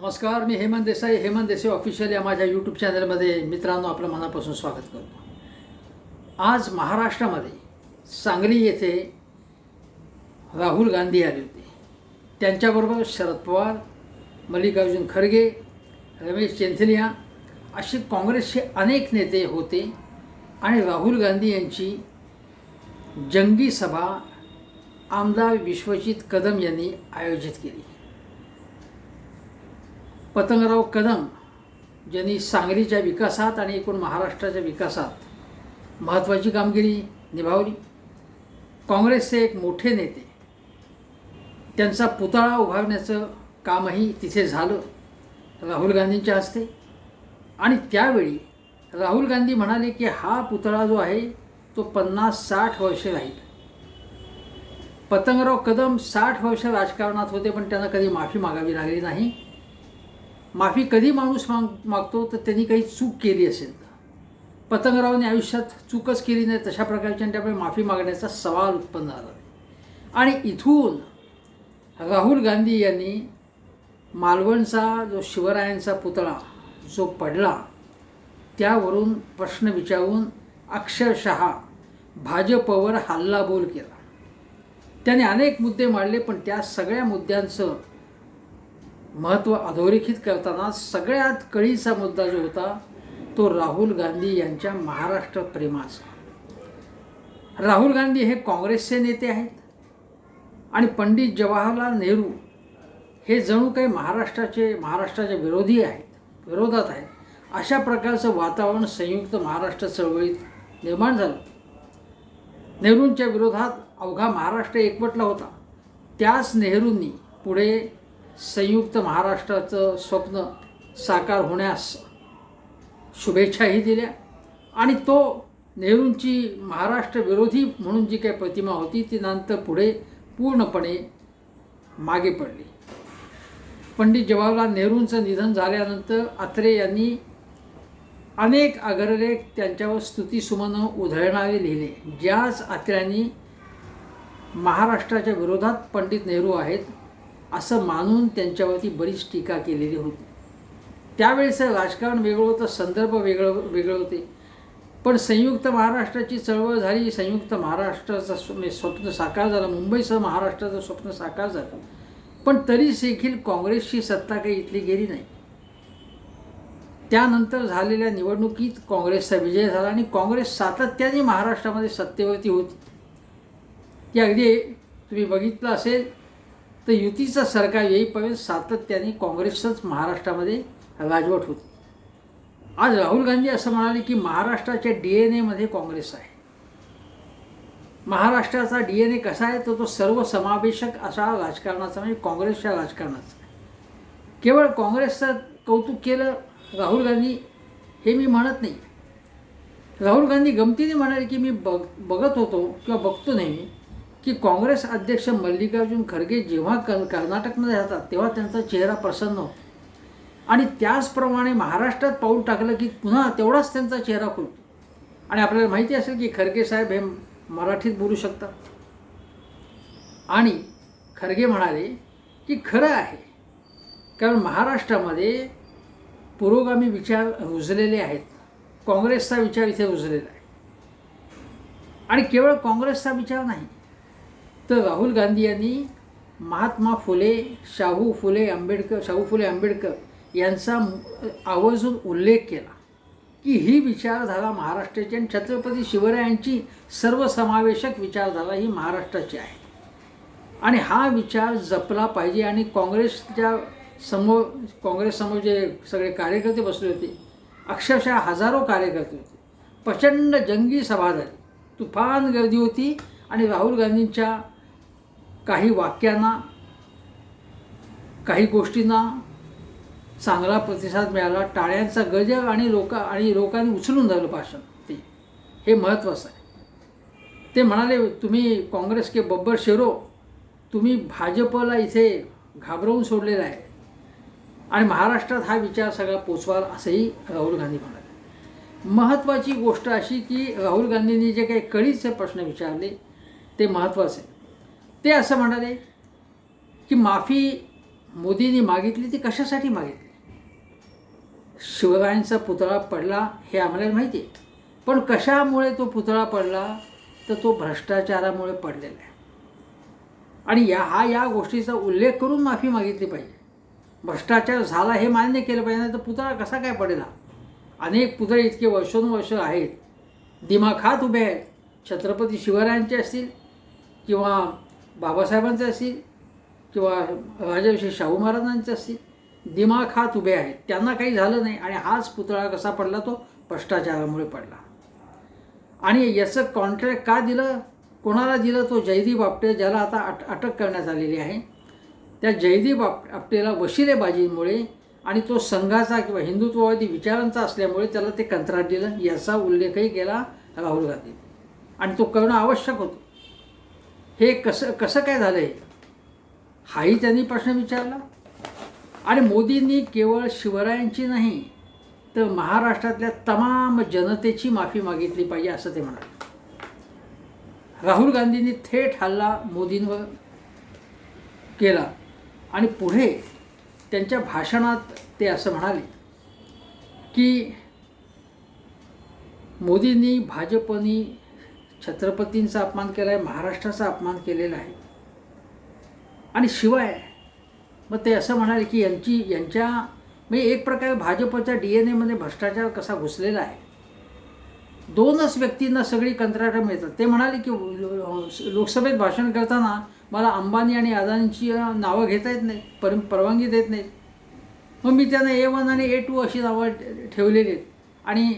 नमस्कार मी हेमंत देसाई. हेमंत देसाई ऑफिशियल या माझ्या यूट्यूब चॅनलमध्ये मित्रांनो आपलं मनापासून स्वागत करतो. आज महाराष्ट्रामध्ये सांगली येथे राहुल गांधी आले होते. त्यांच्याबरोबर शरद पवार मल्लिकार्जुन खरगे रमेश चेंथलिया असे काँग्रेसचे अनेक नेते होते आणि राहुल गांधी यांची जंगी सभा आमदार विश्वजित कदम यांनी आयोजित केली. पतंगराव कदम ज्यांनी सांगलीच्या विकासात आणि एकूण महाराष्ट्राच्या विकासात महत्त्वाची कामगिरी निभावली. काँग्रेसचे एक मोठे नेते. त्यांचा पुतळा उभारण्याचं कामही तिथे झालं. राहुल गांधींच्या हस्ते. आणि त्यावेळी राहुल गांधी म्हणाले की हा पुतळा जो आहे तो पन्नास साठ वर्षे राहील. पतंगराव कदम साठ वर्ष राजकारणात होते पण त्यांना कधी माफी मागावी लागली नाही. माफी कधी माणूस माग मागतो तर त्यांनी काही चूक केली असेल. तर पतंगरावने आयुष्यात चूकच केली नाही तशा प्रकारच्या आणि त्यामुळे माफी मागण्याचा सवाल उत्पन्न झाला. आणि इथून राहुल गांधी यांनी मालवणचा जो शिवरायांचा पुतळा जो पडला त्यावरून प्रश्न विचारून अक्षरशः भाजपवर हल्लाबोल केला. त्याने अनेक मुद्दे मांडले पण त्या सगळ्या मुद्द्यांचं महत्त्व अधोरेखित करताना सगळ्यात कळीचा मुद्दा जो होता तो राहुल गांधी यांच्या महाराष्ट्र प्रेमाचा. राहुल गांधी हे काँग्रेसचे नेते आहेत आणि पंडित जवाहरलाल नेहरू हे जणू काही महाराष्ट्राचे महाराष्ट्राच्या विरोधी आहेत विरोधात आहेत. अशा प्रकारचं वातावरण संयुक्त महाराष्ट्र चळवळीत निर्माण झालं. नेहरूंच्या विरोधात अवघा महाराष्ट्र एकवटला होता. त्याच नेहरूंनी पुढे संयुक्त महाराष्ट्राचं स्वप्न साकार होण्यास शुभेच्छाही दिल्या. आणि तो नेहरूंची महाराष्ट्र विरोधी म्हणून जी काही प्रतिमा होती ती नंतर पुढे पूर्णपणे मागे पडली. पंडित जवाहरलाल नेहरूंचं निधन झाल्यानंतर अत्रे यांनी अनेक अग्रलेख त्यांच्यावर स्तुतीसुमनं उधळणारे लिहिले. ज्याच अत्र्यांनी महाराष्ट्राच्या विरोधात पंडित नेहरू आहेत असं मानून त्यांच्यावरती बरीच टीका केलेली होती. त्यावेळेचं राजकारण वेगळं होतं संदर्भ वेगळं वेगळं होते. पण संयुक्त महाराष्ट्राची चळवळ झाली संयुक्त महाराष्ट्राचं म्हणजे स्वप्न साकार झालं मुंबईसह महाराष्ट्राचं स्वप्न साकार झालं. पण तरी देखील काँग्रेसची सत्ता काही इथली गेली नाही. त्यानंतर झालेल्या निवडणुकीत काँग्रेसचा विजय झाला आणि काँग्रेस सातत्याने महाराष्ट्रामध्ये सत्तेवरती होती. ती अगदी तुम्ही बघितलं असेल तर युतीचं सरकार येईपर्यंत सातत्याने काँग्रेसच महाराष्ट्रामध्ये राजवट होती. आज राहुल गांधी असं म्हणाले की महाराष्ट्राच्या डी एन एमध्ये काँग्रेस आहे. महाराष्ट्राचा डी एन ए कसा आहे तर तो सर्वसमावेशक असा राजकारणाचा म्हणजे काँग्रेसच्या राजकारणाचा केवळ काँग्रेसचं कौतुक केलं राहुल गांधी हे मी म्हणत नाही. राहुल गांधी गमतीने म्हणाले की मी बघ बघत होतो किंवा बघतो नेहमी. की काँग्रेस अध्यक्ष मल्लिकार्जुन खरगे जेव्हा क कर्नाटकमध्ये जातात तेव्हा त्यांचा चेहरा प्रसन्न होतो. आणि त्याचप्रमाणे महाराष्ट्रात पाऊल टाकलं की पुन्हा तेवढाच त्यांचा चेहरा खुलतो. आणि आपल्याला माहिती असेल की खरगे साहेब हे मराठीत बोलू शकतात. आणि खरगे म्हणाले की खरं आहे कारण महाराष्ट्रामध्ये पुरोगामी विचार रुजलेले आहेत. काँग्रेसचा विचार इथे रुजलेला आहे. आणि केवळ काँग्रेसचा विचार नाही तर राहुल गांधी यांनी महात्मा फुले शाहू फुले आंबेडकर शाहू फुले आंबेडकर यांचा आवर्जून उल्लेख केला की ही विचारधारा महाराष्ट्राची आणि छत्रपती शिवरायांची सर्वसमावेशक विचारधारा ही महाराष्ट्राची आहे. आणि हा विचार जपला पाहिजे आणि काँग्रेसच्या समोर काँग्रेससमोर जे सगळे कार्यकर्ते बसले होते अक्षरशः हजारो कार्यकर्ते होते. प्रचंड जंगी सभा झाली. तुफान गर्दी होती आणि राहुल गांधींच्या काही वाक्यांना काही गोष्टींना चांगला प्रतिसाद मिळाला. टाळ्यांचा गजर आणि लोक आणि लोकांनी उचलून झालं भाषण. ते हे महत्त्वाचं आहे. ते म्हणाले तुम्ही काँग्रेस के बब्बर शेरो तुम्ही भाजपला इथे घाबरवून सोडलेला आहे. आणि महाराष्ट्रात हा विचार सगळा पोचवाल असंही राहुल गांधी म्हणाले. महत्त्वाची गोष्ट अशी की राहुल गांधींनी जे काही कळीचे प्रश्न विचारले ते महत्त्वाचे ते असं म्हणाले की माफी मोदींनी मागितली ती कशासाठी मागितली? शिवरायांचा पुतळा पडला हे आम्हाला माहिती आहे. पण कशामुळे तो पुतळा पडला? तर तो भ्रष्टाचारामुळे पडलेला आहे. आणि या हा या गोष्टीचा उल्लेख करून माफी मागितली पाहिजे. भ्रष्टाचार झाला हे मान्य केलं पाहिजे नाही तर पुतळा कसा काय पडेल? अनेक पुतळे इतके वर्षोनुवर्ष आहेत. दिमाखात उभे आहेत. छत्रपती शिवरायांचे असतील किंवा बाबासाहेबांचे असतील किंवा राजाविषयी शाहू महाराजांचे असतील दिमाखात उभे आहेत. त्यांना काही झालं नाही आणि हाच पुतळा कसा पडला तो? भ्रष्टाचारामुळे पडला. आणि याचं कॉन्ट्रॅक्ट का दिलं? कोणाला दिलं तो? जयदीप आपटे ज्याला आता अट अटक करण्यात आलेली आहे. त्या जयदीप आप आपटेला वशिलेबाजीमुळे आणि तो संघाचा किंवा हिंदुत्ववादी विचारांचा असल्यामुळे त्याला ते कंत्राट दिलं. याचा उल्लेखही केला राहुल गांधी. आणि तो करणं आवश्यक होतं. हे कसं कसं काय झालं आहे हाही त्यांनी प्रश्न विचारला. आणि मोदींनी केवळ शिवरायांची नाही तर महाराष्ट्रातल्या तमाम जनतेची माफी मागितली पाहिजे असं ते म्हणाले. राहुल गांधींनी थेट हल्ला मोदींवर केला. आणि पुढे त्यांच्या भाषणात ते असं म्हणाले की मोदींनी भाजपनी छत्रपतींचा अपमान केला आहे महाराष्ट्राचा अपमान केलेला आहे. आणि शिवाय मग ते असं म्हणाले की यांची यांच्या म्हणजे एक प्रकारे भाजपच्या डी एन एमध्ये भ्रष्टाचार कसा घुसलेला आहे. दोनच व्यक्तींना सगळी कंत्राटं मिळतात. ते म्हणाले की लोकसभेत भाषण करताना मला अंबानी आणि अदानींची नावं घेता येत नाहीत पर परवानगी देत नाहीत. मग मी त्यांना ए वन आणि ए टू अशी नावं ठेवलेली आहेत. आणि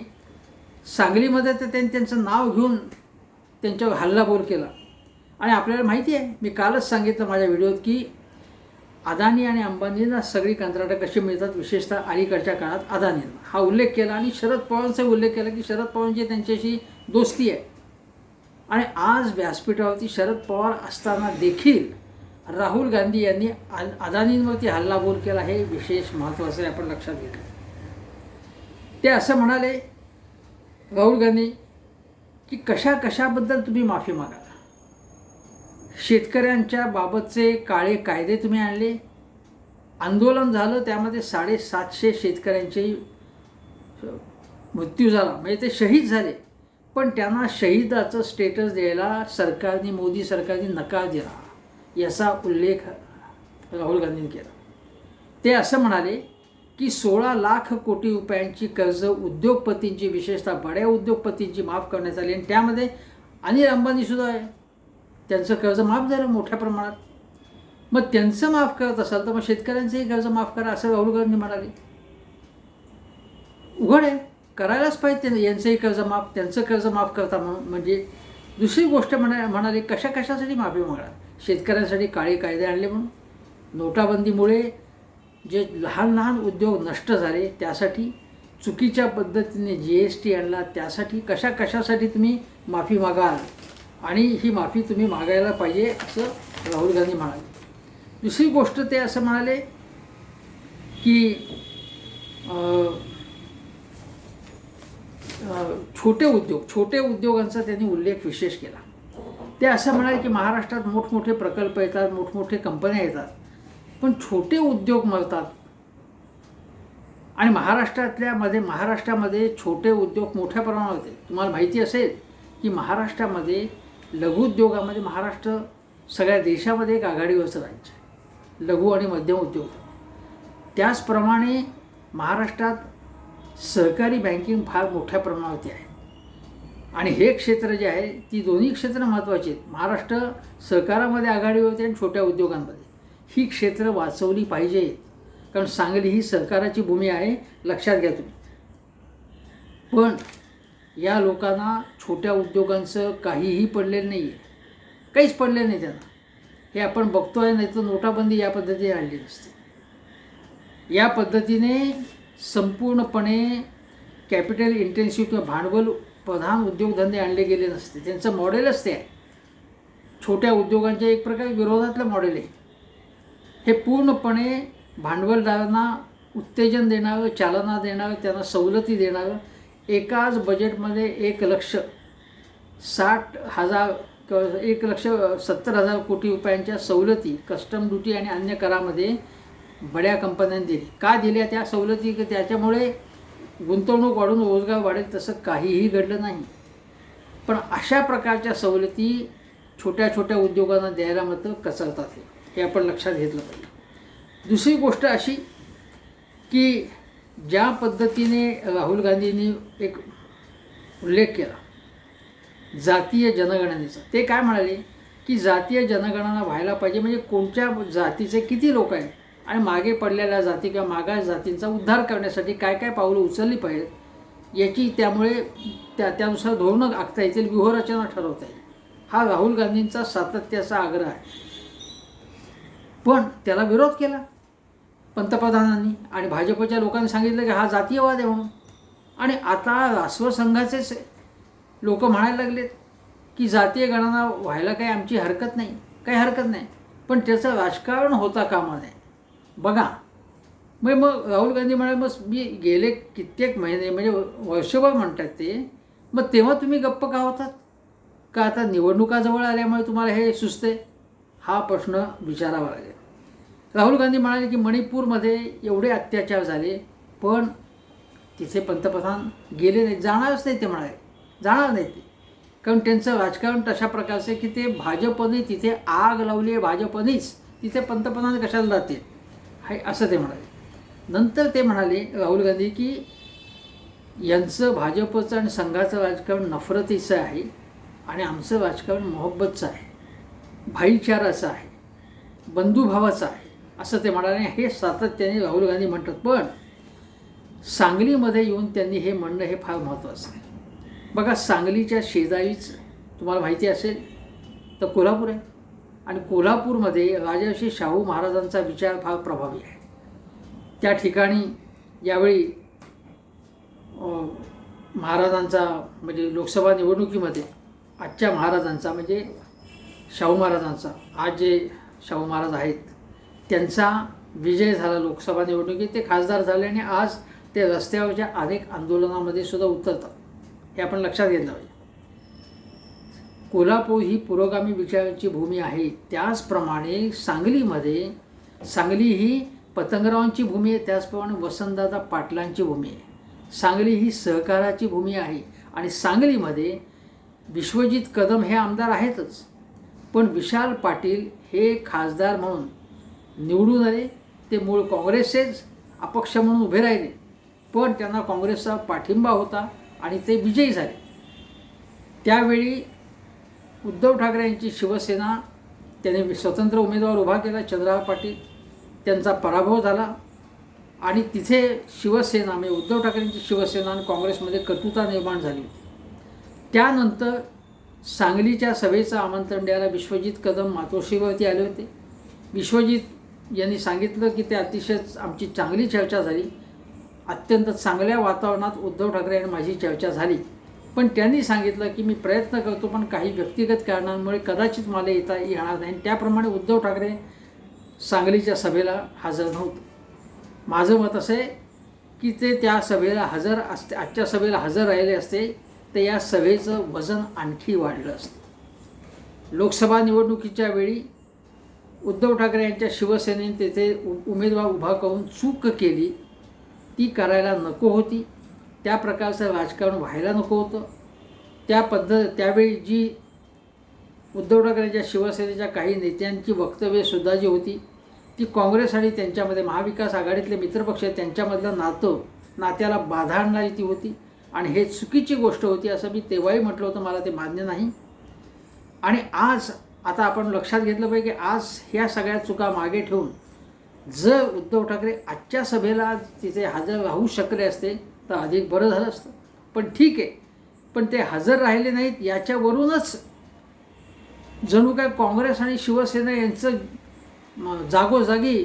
सांगलीमध्ये तर त्यांनी त्यांचं नाव घेऊन त्यांच्यावर हल्लाबोल केला. आणि आपल्याला माहिती आहे मी कालच सांगितलं माझ्या व्हिडिओत की अदानी आणि अंबानींना सगळी कंत्राटं कशी मिळतात विशेषतः अलीकडच्या काळात अदानींना. हा उल्लेख केला आणि शरद पवारांचा उल्लेख केला की शरद पवारांची त्यांच्याशी दोस्ती आहे. आणि आज व्यासपीठावरती शरद पवार असताना देखील राहुल गांधी यांनी अदानींवरती हल्लाबोल केला हे विशेष महत्त्वाचं आहे आपण लक्षात घेतलं. ते असं म्हणाले राहुल गांधी की कशा कशाबद्दल तुम्ही माफी मागा शेतकऱ्यांच्या बाबतचे काळे कायदे तुम्ही आणले. आंदोलन झालं त्यामध्ये साडेसातशे शेतकऱ्यांचे मृत्यू झाला. म्हणजे ते शहीद झाले. पण त्यांना शहीदाचं स्टेटस द्यायला सरकारने मोदी सरकारने नकार दिला. याचा उल्लेख राहुल गांधींनी केला. ते असं म्हणाले की सोळा लाख कोटी रुपयांची कर्ज उद्योगपतींची विशेषतः बड्या उद्योगपतींची माफ करण्यात आली आणि त्यामध्ये अनिल अंबानीसुद्धा आहे. त्यांचं कर्ज माफ झालं मोठ्या प्रमाणात. मग त्यांचं माफ करत असाल तर मग शेतकऱ्यांचंही कर्ज माफ करा असं राहुल गांधी म्हणाले. उघड आहे. करायलाच पाहिजे यांचंही कर्ज माफ त्यांचं कर्ज माफ करता म्हणजे दुसरी गोष्ट म्हणा म्हणाली कशा कशासाठी माफी मागणार? शेतकऱ्यांसाठी काळे कायदे आणले म्हणून. नोटाबंदीमुळे जे लहान लहान उद्योग नष्ट झाले त्यासाठी चुकीच्या पद्धतीने जी एस टी आणला त्यासाठी कशा कशासाठी तुम्ही माफी मागाल? आणि ही माफी तुम्ही मागायला पाहिजे असं राहुल गांधी म्हणाले. दुसरी गोष्ट ते असं म्हणाले की छोटे उद्योग छोटे उद्योगांचा त्यांनी उल्लेख विशेष केला. ते असं म्हणाले की महाराष्ट्रात मोठमोठे प्रकल्प येतात मोठमोठे कंपन्या येतात. पण छोटे उद्योग मरतात. आणि महाराष्ट्रातल्या मध्ये महाराष्ट्रामध्ये छोटे उद्योग मोठ्या प्रमाणात होते. तुम्हाला माहिती असेल की महाराष्ट्रामध्ये लघुउद्योगामध्ये महाराष्ट्र सगळ्या देशामध्ये एक आघाडीवरचं राज्य आहे लघु आणि मध्यम उद्योग. त्याचप्रमाणे महाराष्ट्रात सहकारी बँकिंग फार मोठ्या प्रमाणावरती आहे. आणि हे क्षेत्र जे आहे ती दोन्ही क्षेत्र महत्त्वाची आहेत. महाराष्ट्र सहकारामध्ये आघाडीवरती आणि छोट्या उद्योगांमध्ये. ही क्षेत्र वाचवली पाहिजेत कारण सांगली ही सरकाराची भूमी आहे लक्षात घ्या तुम्ही. पण या लोकांना छोट्या उद्योगांचं काहीही पडलेलं नाही आहे काहीच पडलेलं नाही त्यांना. हे आपण बघतो आहे नाही तर नोटाबंदी या पद्धतीने आणली नसते. या पद्धतीने संपूर्णपणे कॅपिटल इंटेन्सिव्ह किंवा भांडवल प्रधान उद्योगधंदे आणले गेले नसते. त्यांचं मॉडेलच ते आहे. छोट्या उद्योगांच्या एक प्रकारे विरोधातलं मॉडेल आहे. हे पूर्णपणे भांडवलदारांना उत्तेजन देणारं चालना देणारं त्यांना सवलती देणारं एकाच बजेटमध्ये एक लक्ष साठ हजार किंवा एक लक्ष सत्तर हजार कोटी रुपयांच्या सवलती कस्टम ड्युटी आणि अन्य करामध्ये बड्या कंपन्यांनी दिली. का दिल्या त्या सवलती? की त्याच्यामुळे गुंतवणूक वाढून रोजगार वाढेल तसं काहीही घडलं नाही. पण अशा प्रकारच्या सवलती छोट्या छोट्या उद्योगांना द्यायला मात्र कचरतात हे आपण लक्षात घेतलं पाहिजे. दुसरी गोष्ट अशी की ज्या पद्धतीने राहुल गांधींनी एक उल्लेख केला जातीय जनगणनेचा. ते काय म्हणाले? की जातीय जनगणना व्हायला पाहिजे म्हणजे कोणत्या जातीचे किती लोक आहेत आणि मागे पडलेल्या जाती किंवा मागास जातींचा उद्धार करण्यासाठी काय काय पावलं उचलली पाहिजेत याची त्यामुळे त्या त्यानुसार धोरणं आखता येतील व्यूहरचना ठरवता येईल. हा राहुल गांधींचा सातत्याचा आग्रह आहे. पण त्याला विरोध केला. पंतप्रधानांनी आणि भाजपच्या लोकांनी सांगितलं की हा जातीयवाद आहे म्हणून. आणि आता राष्ट्रसंघाचेच लोक म्हणायला लागलेत की जातीय गणना व्हायला काही आमची हरकत नाही. काही हरकत नाही. पण त्याचं राजकारण होता कामा नये. बघा. मग मग राहुल गांधी म्हणाले मग मी गेले कित्येक महिने म्हणजे वर्षभर म्हणतात ते. मग तेव्हा तुम्ही गप्प का होतात? का आता निवडणुका जवळ आल्यामुळे तुम्हाला हे सुचते हा प्रश्न विचारावा लागेल. राहुल गांधी म्हणाले की मणिपूरमध्ये एवढे अत्याचार झाले पण तिथे पंतप्रधान गेले नाही जाणारच नाही ते म्हणाले. जाणार नाही ते. कारण त्यांचं राजकारण तशा प्रकारचं आहे की ते भाजपने तिथे आग लावली आहे भाजपनेच तिथे पंतप्रधान कशाला जातील हे असं ते म्हणाले. नंतर ते म्हणाले राहुल गांधी की यांचं भाजपचं आणि संघाचं राजकारण नफरतीचं आहे आणि आमचं राजकारण मोहब्बतचं आहे. भाईचाराचं आहे बंधुभावाचं आहे असं ते म्हणाले. हे सातत्याने राहुल गांधी म्हणतात पण सांगलीमध्ये येऊन त्यांनी हे म्हणणं हे फार महत्त्वाचं आहे. बघा सांगलीच्या शेजारीच तुम्हाला माहिती असेल तर कोल्हापूर आहे. आणि कोल्हापूरमध्ये राजर्षी शाहू महाराजांचा विचार फार प्रभावी आहे. त्या ठिकाणी यावेळी महाराजांचा म्हणजे लोकसभा निवडणुकीमध्ये आजच्या महाराजांचा म्हणजे शाहू महाराजांचा. आज जे शाहू महाराज आहेत त्यांचा विजय झाला लोकसभा निवडणुकीत ते खासदार झाले आणि आज ते रस्त्यावरच्या अनेक आंदोलनामध्ये सुद्धा उतरतात. हे आपण लक्षात घेतलं पाहिजे. कोल्हापूर ही पुरोगामी विचारांची भूमी आहे. त्याचप्रमाणे सांगलीमध्ये सांगली ही पतंगरावांची भूमी आहे त्याचप्रमाणे वसंतदादा पाटलांची भूमी आहे. सांगली ही सहकाराची भूमी आहे आणि सांगलीमध्ये विश्वजित कदम हे आमदार आहेतच. पण विशाल पाटील हे खासदार म्हणून निवडून आले. ते मूळ काँग्रेसचेच अपक्ष म्हणून उभे राहिले. पण त्यांना काँग्रेसचा पाठिंबा होता आणि ते विजयी झाले. त्यावेळी उद्धव ठाकरे यांची शिवसेना त्याने स्वतंत्र उमेदवार उभा केला चंद्रहार पाटील. त्यांचा पराभव झाला. आणि तिथे शिवसेना म्हणजे उद्धव ठाकरेंची शिवसेना आणि काँग्रेसमध्ये कटुता निर्माण झाली. होती त्यानंतर सांगलीच्या सभेचं आमंत्रण द्यायला विश्वजित कदम मातोश्रीवरती आले होते. विश्वजित यांनी सांगितलं की ते अतिशय आमची चांगली चर्चा झाली. अत्यंत चांगल्या वातावरणात उद्धव ठाकरे आणि माझी चर्चा झाली. पण त्यांनी सांगितलं की मी प्रयत्न करतो पण काही व्यक्तिगत कारणांमुळे कदाचित मला येता येणार नाही. त्याप्रमाणे उद्धव ठाकरे सांगलीच्या सभेला हजर नव्हतं. माझं मत असं आहे की ते त्या सभेला हजर असते आजच्या सभेला हजर राहिले असते. तर या सभेचं वजन आणखी वाढलं असतं. लोकसभा निवडणुकीच्या वेळी उद्धव ठाकरे यांच्या शिवसेनेने तेथे उ उमेदवार उभा करून चूक केली ती करायला नको होती. त्या प्रकारचं राजकारण व्हायला नको होतं. त्या पद्धत त्यावेळी जी उद्धव ठाकरेंच्या शिवसेनेच्या काही नेत्यांची वक्तव्यसुद्धा जी होती ती काँग्रेस आणि त्यांच्यामध्ये महाविकास आघाडीतले मित्रपक्ष त्यांच्यामधलं नातं नात्याला बाधा आणणारी ती होती. आणि हे चुकीची गोष्ट होती असं मी तेव्हाही म्हटलं होतं मला ते मान्य नाही. आणि आज आता आपण लक्षात घेतलं पाहिजे की आज ह्या सगळ्या चुका मागे ठेवून जर उद्धव ठाकरे आजच्या सभेला तिथे हजर राहू शकले असते तर अधिक बरं झालं असतं. पण ठीक आहे पण ते हजर राहिले नाहीत याच्यावरूनच जणू काय काँग्रेस आणि शिवसेना यांचं जागोजागी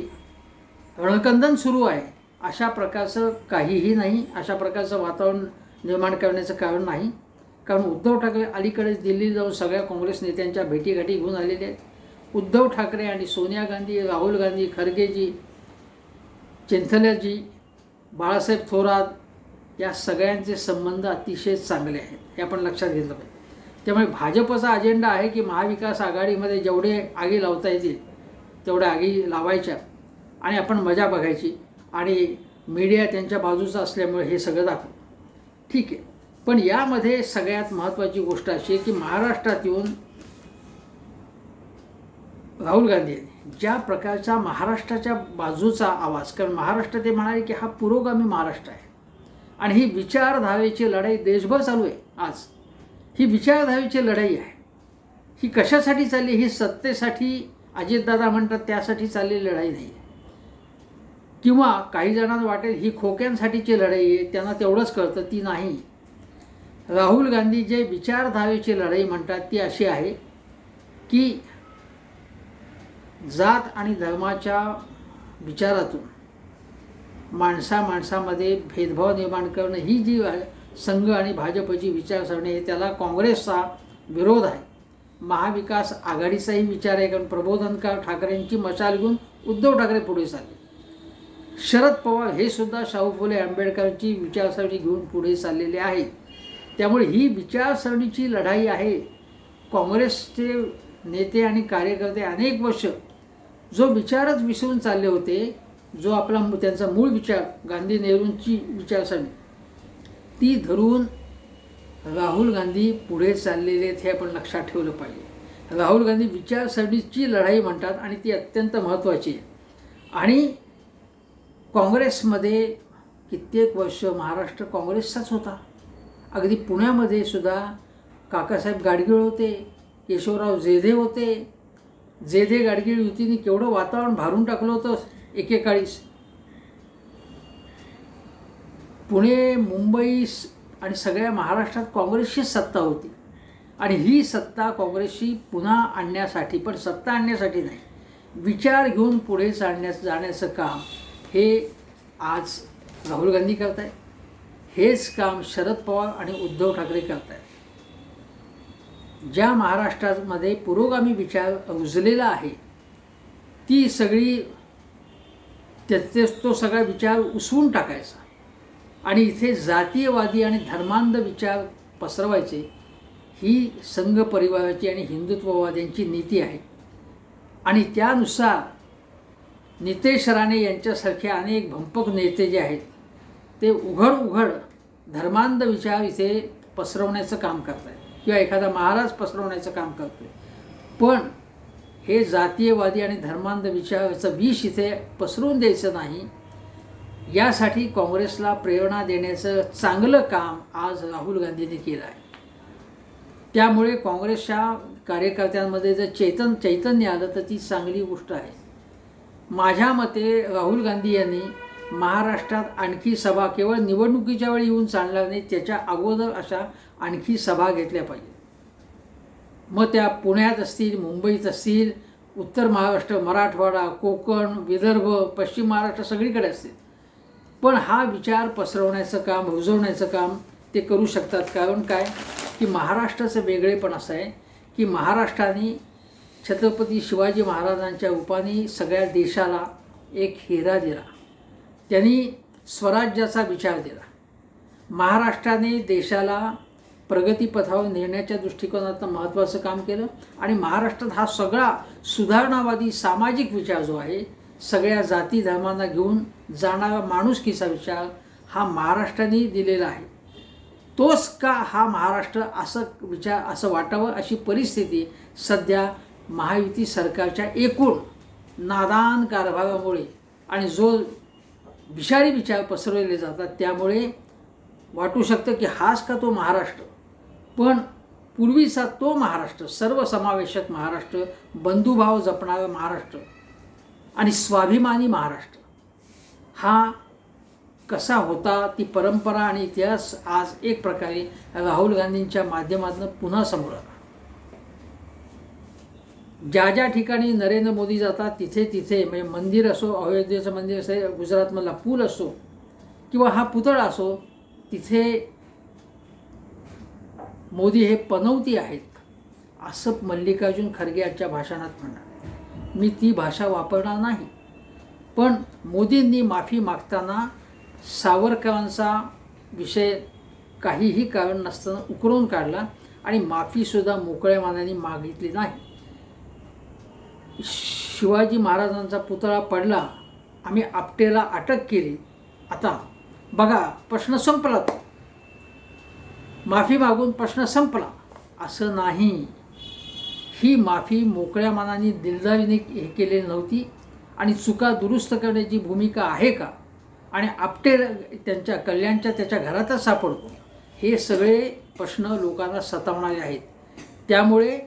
रणकंदन सुरू आहे अशा प्रकारचं काहीही नाही अशा प्रकारचं वातावरण निर्माण करण्याचं कारण नाही. कारण उद्धव ठाकरे अलीकडेच दिल्ली जाऊन सगळ्या काँग्रेस नेत्यांच्या भेटीगाठी घेऊन आलेले आहेत. उद्धव ठाकरे आणि सोनिया गांधी राहुल गांधी खरगेजी चिंथल्याजी बाळासाहेब थोरात या सगळ्यांचे संबंध अतिशय चांगले आहेत. हे आपण लक्षात घेतलं पाहिजे. त्यामुळे भाजपचा अजेंडा आहे की महाविकास आघाडीमध्ये जेवढे आगी लावता येतील तेवढ्या आगी लावायच्या आणि आपण मजा बघायची. आणि मीडिया त्यांच्या बाजूचा असल्यामुळे हे सगळं दाखवू. ठीक आहे. पण यामध्ये सगळ्यात महत्त्वाची गोष्ट अशी आहे की महाराष्ट्रात येऊन राहुल गांधी यांनी ज्या प्रकारचा महाराष्ट्राच्या बाजूचा आवाज कारण महाराष्ट्र ते म्हणाले की हा पुरोगामी महाराष्ट्र आहे. आणि ही विचारधारेची लढाई देशभर चालू आहे आज. ही विचारधारेची लढाई आहे. ही कशासाठी चालली? ही सत्तेसाठी? अजितदादा म्हणतात त्यासाठी चाललेली लढाई नाही आहे. किंवा काही जणांना वाटेल ही खोक्यांसाठीची लढाई आहे त्यांना तेवढंच कळतं ती नाही. राहुल गांधी जे विचारधारेची लढाई म्हणतात ती अशी आहे की जात आणि धर्माच्या विचारातून माणसा माणसामध्ये भेदभाव निर्माण करणं ही जी संघ आणि भाजपची विचारसरणी आहे त्याला काँग्रेसचा विरोध आहे. महाविकास आघाडीचाही विचार आहे कारण प्रबोधनकार ठाकरेंची मशाल घेऊन उद्धव ठाकरे पुढे चालले. शरद पवार हे सुद्धा शाहू फुले आंबेडकरची विचारसरणी घेऊन पुढे चाललेले आहेत. त्यामुळे ही विचारसरणीची लढाई आहे. काँग्रेसचे नेते आणि कार्यकर्ते अनेक वर्ष जो विचारच विसरून चालले होते जो आपला त्यांचा मूळ विचार गांधी नेहरूंची विचारसरणी ती धरून राहुल गांधी पुढे चाललेले आहेत हे आपण लक्षात ठेवलं पाहिजे. राहुल गांधी विचारसरणीची लढाई म्हणतात आणि ती अत्यंत महत्त्वाची आहे. आणि काँग्रेसमध्ये कित्येक वर्ष महाराष्ट्र काँग्रेसचाच होता. अगदी पुण्यामध्ये सुद्धा काकासाहेब गाडगीळ होते केशवराव जेधे होते. जेधे गाडगीळ युतीने केवढं वातावरण भारून टाकलं होतं एकेकाळीस. पुणे मुंबई आणि सगळ्या महाराष्ट्रात काँग्रेसची सत्ता होती. आणि ही सत्ता काँग्रेसची पुन्हा आणण्यासाठी पण सत्ता आणण्यासाठी नाही. विचार घेऊन पुढे चालण्यास जाण्याचं काम हे आज राहुल गांधी करत आहेत हेच काम शरद पवार आणि उद्धव ठाकरे करत आहेत ज्या महाराष्ट्रामध्ये पुरोगामी विचार रुजलेला आहे ती सगळी त्याचे तो सगळा विचार उसवून टाकायचा. आणि इथे जातीयवादी आणि धर्मांध विचार पसरवायचे ही संघ परिवाराची आणि हिंदुत्ववाद्यांची नीती आहे. आणि त्यानुसार नितेश राणे यांच्यासारखे अनेक भंपक नेते जे आहेत ते उघड उघड धर्मांध विचार इथे पसरवण्याचं काम करत आहेत किंवा एखादा महाराज पसरवण्याचं काम करतो पण हे जातीयवादी आणि धर्मांध विचाराचं विष इथे पसरवून द्यायचं नाही यासाठी काँग्रेसला प्रेरणा देण्याचं चांगलं काम आज राहुल गांधींनी केलं आहे. त्यामुळे काँग्रेसच्या कार्यकर्त्यांमध्ये जर चैतन चैतन्य आलं तर ती चांगली गोष्ट आहे. माझ्या मते राहुल गांधी यांनी महाराष्ट्रात आणखी सभा केवळ निवडणुकीच्या वेळी येऊन चालणार नाही त्याच्या अगोदर अशा आणखी सभा घेतल्या पाहिजे. मग त्या पुण्यात असतील मुंबईत असतील उत्तर महाराष्ट्र मराठवाडा कोकण विदर्भ पश्चिम महाराष्ट्र सगळीकडे असतील. पण हा विचार पसरवण्याचं काम रुजवण्याचं काम ते करू शकतात. कारण काय? की महाराष्ट्राचं वेगळेपण असं आहे की महाराष्ट्राने छत्रपती शिवाजी महाराजांच्या रूपाने सगळ्या देशाला एक हिरा दिला. त्यांनी स्वराज्याचा विचार दिला. महाराष्ट्राने देशाला प्रगतीपथावर नेण्याच्या दृष्टिकोनातनं महत्त्वाचं काम केलं आणि महाराष्ट्रात हा सगळा सुधारणावादी सामाजिक विचार जो आहे सगळ्या जाती धर्मांना घेऊन जाणारा माणुसकीचा विचार हा महाराष्ट्राने दिलेला आहे. तोच का हा महाराष्ट्र असं विचार असं वाटावं अशी परिस्थिती सध्या महायुती सरकारच्या एकूण नादान कारभारामुळे आणि जो विषारी विचार पसरवले जातात त्यामुळे वाटू शकतं की हाच का तो महाराष्ट्र? पण पूर्वीचा तो महाराष्ट्र सर्वसमावेशक महाराष्ट्र बंधुभाव जपणारा महाराष्ट्र आणि स्वाभिमानी महाराष्ट्र हा कसा होता ती परंपरा आणि इतिहास आज एक प्रकारे राहुल गांधींच्या माध्यमातून पुन्हा समोर आला. ज्या ज्या ठिकाणी नरेंद्र मोदी जातात तिथे तिथे म्हणजे मंदिर असो अयोध्येचं मंदिर असे गुजरातमधला पूल असो किंवा हा पुतळा असो तिथे मोदी हे पनवती आहेत असं मल्लिकार्जुन खरगे यांच्या भाषणात म्हणा मी ती भाषा वापरणार नाही. पण मोदींनी माफी मागताना सावरकरांचा विषय काहीही कारण नसताना उकरून काढला आणि माफीसुद्धा मोकळ्या मानाने मागितली नाही. शिवाजी महाराजांचा पुतळा पडला आम्ही आपटेला अटक केली. आता बघा प्रश्न संपला तो. माफी मागून प्रश्न संपला. असं नाही. ही माफी मोकळ्या मनाने दिलदारीने हे केलेली नव्हती आणि चुका दुरुस्त करण्याची भूमिका आहे का? आणि आपटे त्यांच्या कल्याणच्या त्याच्या घरातच सापडतो. हे सगळे प्रश्न लोकांना सतावणारे आहेत. त्यामुळे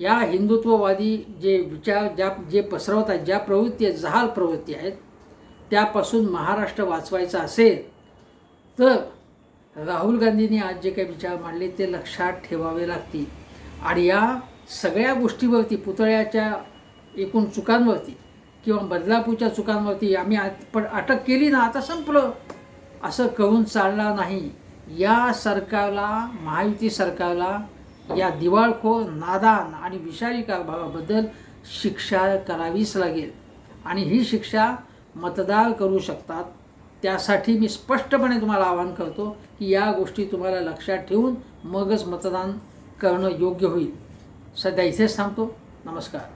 या हिंदुत्ववादी जे विचार ज्या जे पसरवत आहेत ज्या प्रवृत्ती आहेत जहाल प्रवृत्ती आहेत त्यापासून महाराष्ट्र वाचवायचा असेल तर राहुल गांधींनी आज जे काही विचार मांडले ते लक्षात ठेवावे लागतील. आणि या सगळ्या गोष्टीवरती पुतळ्याच्या एकूण चुकांवरती किंवा बदलापूरच्या चुकांवरती आम्ही आत- पण अटक केली ना आता संपलं. असं करून चालणार नाही. या सरकारला महायुती सरकारला या दिवाळखोर नादान आणि विषारी कारभाराबद्दल शिक्षा करावीच लागेल. आणि ही शिक्षा मतदार करू शकतात. त्यासाठी मी स्पष्टपणे तुम्हाला आवाहन करतो की या गोष्टी तुम्हाला लक्षात ठेवून मगच मतदान करणं योग्य होईल. सध्या इथेच थांबतो. नमस्कार.